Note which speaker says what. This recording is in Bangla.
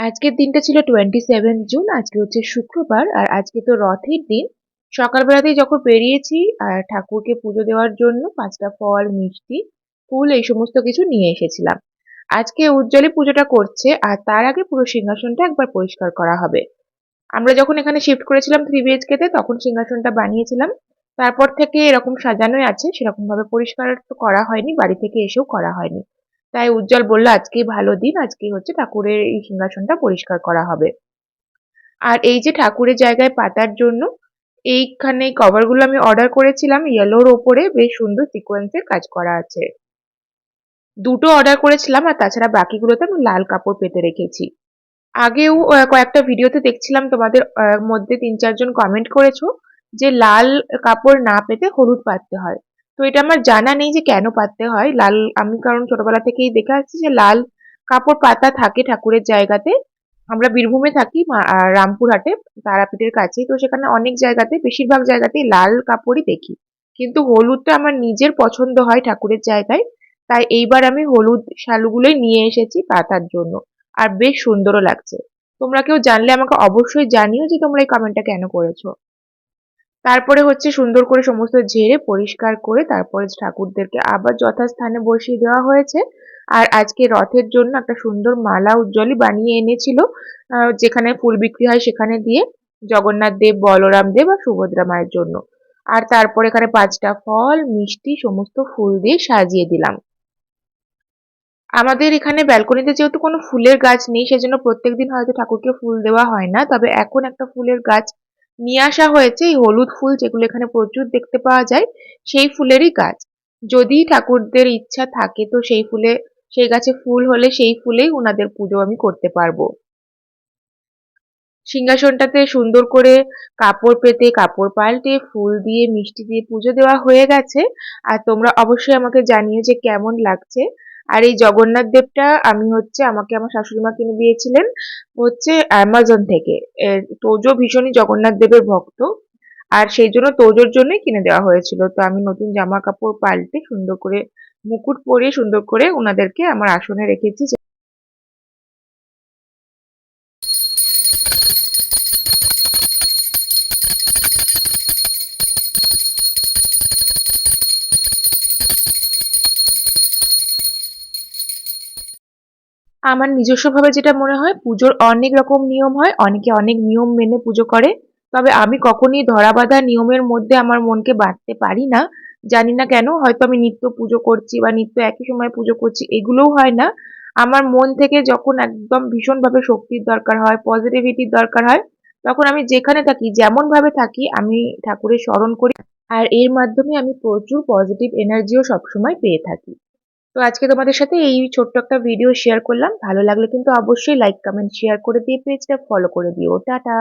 Speaker 1: আজকের দিনটা ছিল টোয়েন্টি সেভেন জুন, আজকে হচ্ছে শুক্রবার, আর আজকে তো রথের দিন। সকালবেলাতেই যখন বেরিয়েছি, আর ঠাকুরকে পুজো দেওয়ার জন্য পাঁচটা ফল, মিষ্টি, ফুল, এই সমস্ত কিছু নিয়ে এসেছিলাম। আজকে উজ্জ্বলী পুজোটা করছে, আর তার আগে পুরো সিংহাসনটা একবার পরিষ্কার করা হবে। আমরা যখন এখানে শিফট করেছিলাম থ্রি বিএইচকেতে তখন সিংহাসনটা বানিয়েছিলাম। তারপর থেকে এরকম সাজানোই আছে সেরকম ভাবে পরিষ্কার করা হয়নি, বাড়ি থেকে এসেও করা হয়নি। তাই উজ্জ্বল বলল আজকেই ভালো দিন আজকেই হচ্ছে ঠাকুরের এই সিংহাসনটা পরিষ্কার করা হবে। আর এই যে ঠাকুরের জায়গায় পাতার জন্য, এইখানে কভারগুলো আমি অর্ডার করেছিলাম ইয়েলোর ওপরে বেশ সুন্দর সিকোয়েন্সের কাজ করা আছে। দুটো অর্ডার করেছিলাম, আর তাছাড়া বাকিগুলোতে আমি লাল কাপড় পেতে রেখেছি। আগেও কয়েকটা ভিডিওতে দেখছিলাম তোমাদের মধ্যে তিন চারজন কমেন্ট করেছ যে লাল কাপড় না পেতে হলুদ পাততে হয়। তো এটা আমার জানা নেই যে কেন পাততে হয়। লাল, আমি কারণ ছোটবেলা থেকেই দেখে আসছি যে লাল কাপড় পাতা থাকে ঠাকুরের জায়গাতে। আমরা বীরভূমে থাকি রামপুরহাটে, তারাপীঠের কাছেই। তো সেখানে অনেক জায়গাতে, বেশিরভাগ জায়গাতেই লাল কাপড়ই দেখি। কিন্তু হলুদটা আমার নিজের পছন্দ হয় ঠাকুরের জায়গায়। তাই এইবার আমি হলুদ শালুগুলোই নিয়ে এসেছি পাতার জন্য। আর বেশ সুন্দরও লাগছে। তোমরা কেউ জানলে আমাকে অবশ্যই জানিও যে তোমরা এই কমেন্টটা কেন করেছ। তারপরে হচ্ছে সুন্দর করে সমস্ত ঝেড়ে পরিষ্কার করে তারপরে ঠাকুরদেরকে আবার যথাস্থানে বসিয়ে দেওয়া হয়েছে। আর আজকে রথের জন্য একটা সুন্দর মালা উজ্জ্বলী বানিয়ে এনেছিল যেখানে ফুল বিক্রি হয় সেখানে দিয়ে জগন্নাথ দেব, বলরাম দেব আর সুভদ্রা মায়ের জন্য। আর তারপরে এখানে পাঁচটা ফল, মিষ্টি, সমস্ত ফুল দিয়ে সাজিয়ে দিলাম। আমাদের এখানে ব্যালকনিতে যেহেতু কোনো ফুলের গাছ নেই, সেজন্য প্রত্যেকদিন হয়তো ঠাকুরকে ফুল দেওয়া হয় না, তবে এখন একটা ফুলের গাছ নিয়ে আসা হয়েছে এই হলুদ ফুল যেগুলো এখানে প্রচুর দেখতে পাওয়া যায়, সেই ফুলেরই গাছ। যদি ঠাকুরদের ইচ্ছা থাকে তো সেই ফুলে, সেই গাছে ফুল হলে সেই ফুলেই ওনাদের পুজো আমি করতে পারব। সিংহাসনটাতে সুন্দর করে কাপড় পেতে, কাপড় পাল্টে, ফুল দিয়ে, মিষ্টি দিয়ে পুজো দেওয়া হয়ে গেছে। আর তোমরা অবশ্যই আমাকে জানিও যে কেমন লাগছে। আর এই জগন্নাথ দেবটা আমি হচ্ছে, আমাকে আমার শাশুড়ি মা কিনে দিয়েছিলেন হচ্ছে অ্যামাজন থেকে। তোজো ভীষণই জগন্নাথ দেবের ভক্ত। আর সেই জন্য তোজোর জন্যই কিনে দেওয়া হয়েছিল। তো আমি নতুন জামা কাপড় পাল্টে সুন্দর করে, মুকুট পরিয়ে সুন্দর করে ওনাদেরকে আমার আসনে রেখেছি। আমার নিজস্বভাবে যেটা মনে হয়, পুজোর অনেক রকম নিয়ম হয়, অনেকে অনেক নিয়ম মেনে পুজো করে। তবে আমি কখনই ধরাবাঁধা নিয়মের মধ্যে আমার মনকে বাঁধতে পারি না। জানি না কেন, হয়তো আমি নিত্য পুজো করছি বা নিত্য একই সময় পুজো করছি, এগুলোও হয় না। আমার মন থেকে যখন একদম ভীষণভাবে শক্তির দরকার হয় পজিটিভিটির দরকার হয়, তখন আমি যেখানে থাকি, যেমনভাবে থাকি, আমি ঠাকুরের স্মরণ করি। আর এর মাধ্যমে আমি প্রচুর পজিটিভ এনার্জিও সবসময় পেয়ে থাকি। তো আজকে তোমাদের সাথে এই ছোট্ট একটা ভিডিও শেয়ার করলাম। ভালো লাগলে কিন্তু অবশ্যই লাইক কমেন্ট শেয়ার করে দিয়ে পেজটা ফলো করে দিও। টাটা!